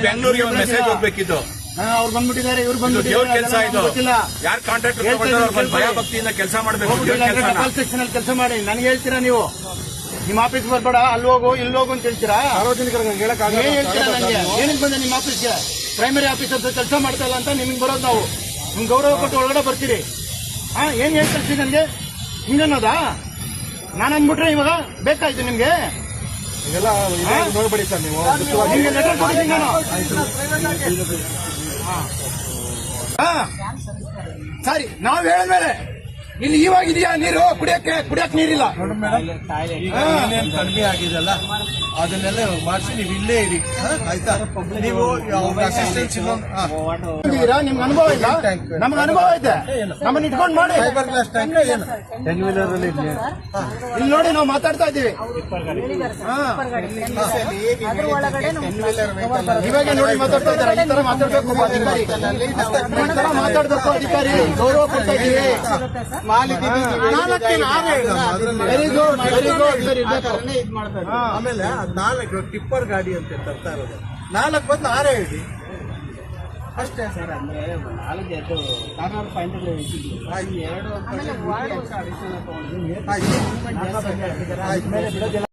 ಬೆಂಗಳೂರಿಗೆ ಒಂದು ಮೆಸೇಜ್ ಹೋಗ್ಬೇಕಿತ್ತು. ಅವ್ರು ಬಂದ್ಬಿಟ್ಟಿದ್ದಾರೆ ಇವ್ರು ಬಂದು ದೇವ್ರ ಕೆಲಸ ಇದು. ಗೊತ್ತಿಲ್ಲ. ಯಾರು ತಗೊಂಡ್ರೆ ಭಯ ಭಕ್ತಿಯಿಂದ ಕೆಲಸ ಮಾಡಬೇಕು ಸೆಕ್ಷನ್ ಅಲ್ಲಿ ಕೆಲಸ ಮಾಡಿ. ನನಗೆ ಹೇಳ್ತೀರಾ ನೀವು? ನಿಮ್ಮ ಆಫೀಸ್ ಬರ್ಬೇಡ ಅಲ್ಲಿ ಹೋಗು ಇಲ್ಲಿ ಹೋಗು ಅಂತ ಹೇಳ್ತೀರಾ? ಸಾರ್ವಜನಿಕರಿಗೆ ಹೇಳಕ್ ಏನ್ ಹೇಳ್ತೀರಾ ನನಗೆ? ಏನಕ್ಕೆ ಬಂದೆ ನಿಮ್ಮ ಆಫೀಸ್ಗೆ ಪ್ರೈಮರಿ ಆಫೀಸ್ ಅಂತ ಕೆಲಸ ಮಾಡ್ತಾ ಇಲ್ಲ ಅಂತ ನಿಮ್ಗೆ ಬರೋದು ನಾವು. ನಿಮ್ ಗೌರವ ಕೊಟ್ಟು ಒಳಗಡೆ ಬರ್ತೀರಿ. ಹಾ ಏನ್ ಹೇಳಿ ಕಳ್ಸಿ ನನಗೆ? ಹಿಂಗನ್ನೋದಾ? ನಾನು ಅಂದ್ಬಿಟ್ರೆ ಇವಾಗ ಬೇಕಾಯ್ತು ನಿಮ್ಗೆ? ಇದೆಲ್ಲ ನೋಡ್ಬೇಡಿ ಸರ್ ನೀವು. ಸರಿ ನಾವ್ ಹೇಳಿದ್ಮೇಲೆ ಇಲ್ಲಿ ಇವಾಗ ಇದೆಯಾ ನೀರು ಕುಡಿಯಕ್ಕೆ? ಕುಡಿಯಕ್ ನೀರಿಲ್ಲ. ಕಡಿಮೆ ಆಗಿದೆಲ್ಲ ಅದನ್ನೆಲ್ಲ ಮಾಡಿಸಿ ನೀವು ಇಲ್ಲೇ ಇರಿ? ಆಯ್ತಾ? ನೀವು ಅಸಿಸ್ಟೆನ್ಸ್ ನಿಮ್ಗೆ ಅನುಭವ ಇಲ್ಲ? ನಮ್ಗೆ ಅನುಭವ ಐತೆ ನಮ್ಮನ್ನ ಇಟ್ಕೊಂಡು ಮಾಡಿ. ಫೈಬರ್ ಗ್ಲಾಸ್ ಟ್ಯಾಂಕ್ ಏನು? ಟೆನ್ ವೀಲರ್ ಅಲ್ಲಿ ಇಡ್ಲಿ. ಇಲ್ಲಿ ನೋಡಿ ನಾವು ಮಾತಾಡ್ತಾ ಇದ್ದೀವಿ. ಇವಾಗ ನೋಡಿ ಮಾತಾಡ್ತಾ ಇದ್ದಾರೆ. ಈ ತರ ಮಾತಾಡ್ಬೇಕು ಅಧಿಕಾರಿ. ಈ ತರ ಮಾತಾಡ್ಬೇಕು ಅಧಿಕಾರಿ. ಗೌರವ ಕೊಡ್ತಾ ಇದೀವಿ ವೆರಿ ಗುಡ್ ವೆರಿ ಗುಡ್ ಆಮೇಲೆ ನಾಲ್ಕು ಟಿಪ್ಪರ್ ಗಾಡಿ ಅಂತ ತರ್ತಾ ಇರೋದು. ನಾಲ್ಕು ಬಂದು ಆರೇ ಹೇಳಿ ಅಷ್ಟೇ ಸರ್ ಅಂದ್ರೆ ಆಮೇಲೆ ವಾರ್ಡ್ ಆಯ್ತು. ಆಯ್ತು.